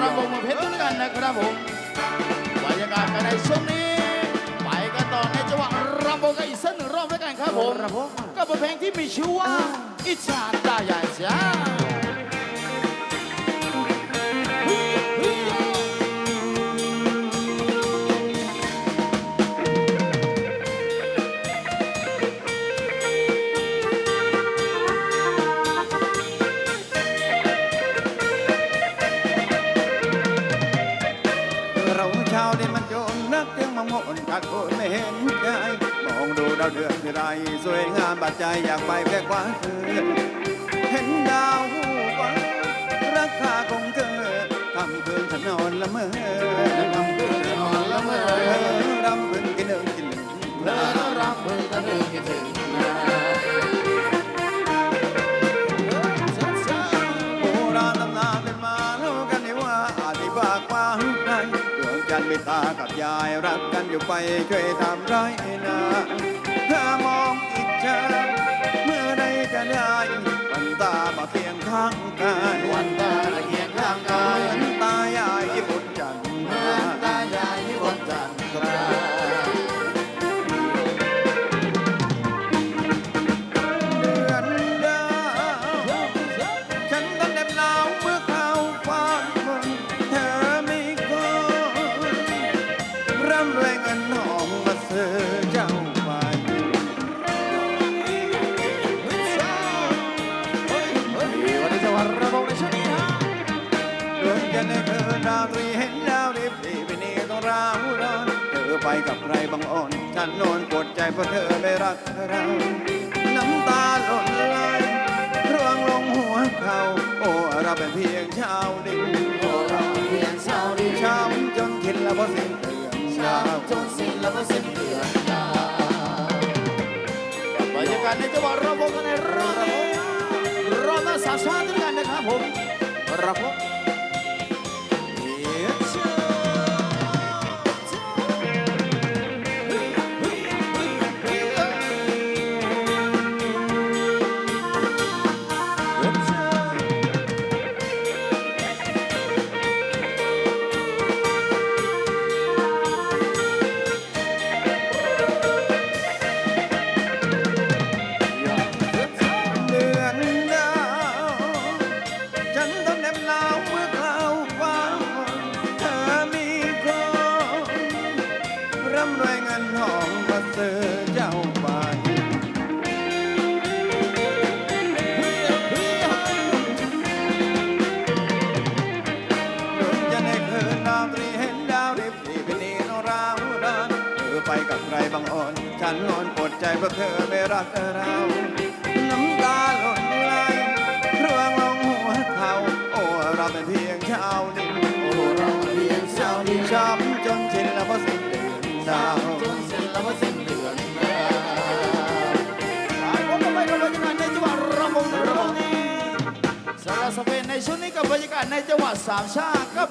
ระบบมาเพชรด้วยกันนะครับผมบรรยากาศกันในช่วงนี้ ไปกันต่อในจังหวะรำวงกันอีกสักหนึ่งรอบด้วยกันครับผมกับเพลงที่มีชื่อว่าอิจฉาตาใหญ่จ้า เดือนที่ไรสวยงามบาดใจอยากไปแค่กว่าเธอเห็นดาวหูกว่าราคาของเธอทำคืนฉันนอนละเมอทำคืนฉันนอนละเมอเธอรำพึงกินเดินกินหนึ่งเธอน่ารักเพื่อกันเดินคิดถึงนะโบราณตำนานเป็นมาเล่ากันได้ว่าดีบากว่าใครดวงจันทร์มีตากับยายรักกันอยู่ไปช่วยทำไรนะ ถ้ามองอิจฉาเมื่อใดจะได้วันตามาเพียงข้างกายวันตาตะเคียงข้างกาเหยมือนตายายที่บนจันทร์เหมือนตายายที่บนจันทราเดือนดาวฉันต้องเด็บหนาวเมื่อเข้าฟ้าคนเธอไม่ก็ร่ำรวยเงิง ไปกับใครบางอ่อน ฉันนอนปวดใจเพราะเธอไม่รักเรา น้ำตาหล่นไหลร่วงลงหัวเขา โอ้เราเป็นเพียงชาวดินโอ้เราเพียงชาวดีช้ำจนคิดแล้วพอสิ้นเตือนชาดาวจนสิ้นแล้วก็สิ้นเดือนดาบรรยากาศในจังหวัดระนองกันในรอบนี้รอบละสามชาติด้วยกันนะครับผมรับผม บใครบางอ่อน ฉันนอนปวดใจเพราะเธอไม่รักเรา น้ำตาหล่นไหลร่วงลงหัวเขาโอ้เราเป็นเพียงชาวดินโอ้เราเพียงชาวดีช้ำจนชินแล้วเพราะสิ้นเดือนดาวจนสิ้นแล้วก็สิ้นเดือนดาวหายผมก็ไปกับบรรยากาศในจังหวัดระนองระนองนี้สารบสเปนในช่วงนี้กับบรรยากาศในจังหวัดสามชาติกับ